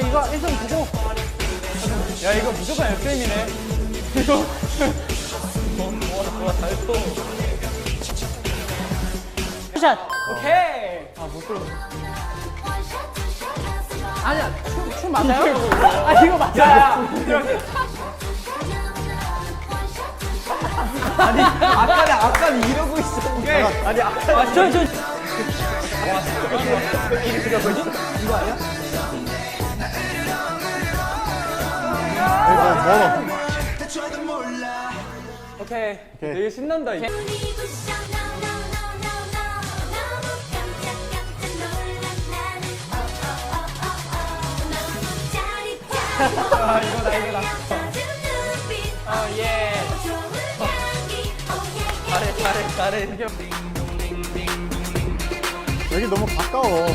이거 1점 주고. 야, 이거 무조건 FM이네. 이거. 좋아, 좋아, 잘 쏘. 샷. 오케이. 아, 못 들어. 아니야, 춤, 춤 맞아요? 아, 이거 맞아요. 아니, 아까는, 아까는 이러고 있었는데. 아니, 아까. 아, 저, 저. 이거 아니야? 뭐? 오케이. 되게 신난다, 이게. 아, 이거다, 이거다. 어, 예. 잘해, 잘해, 잘해. 이게 여기 너무 가까워.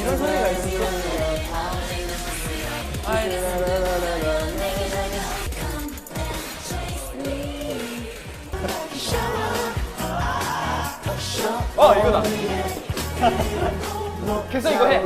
이런 소리가 있었어. 어, 이거다. 계속 이거 해.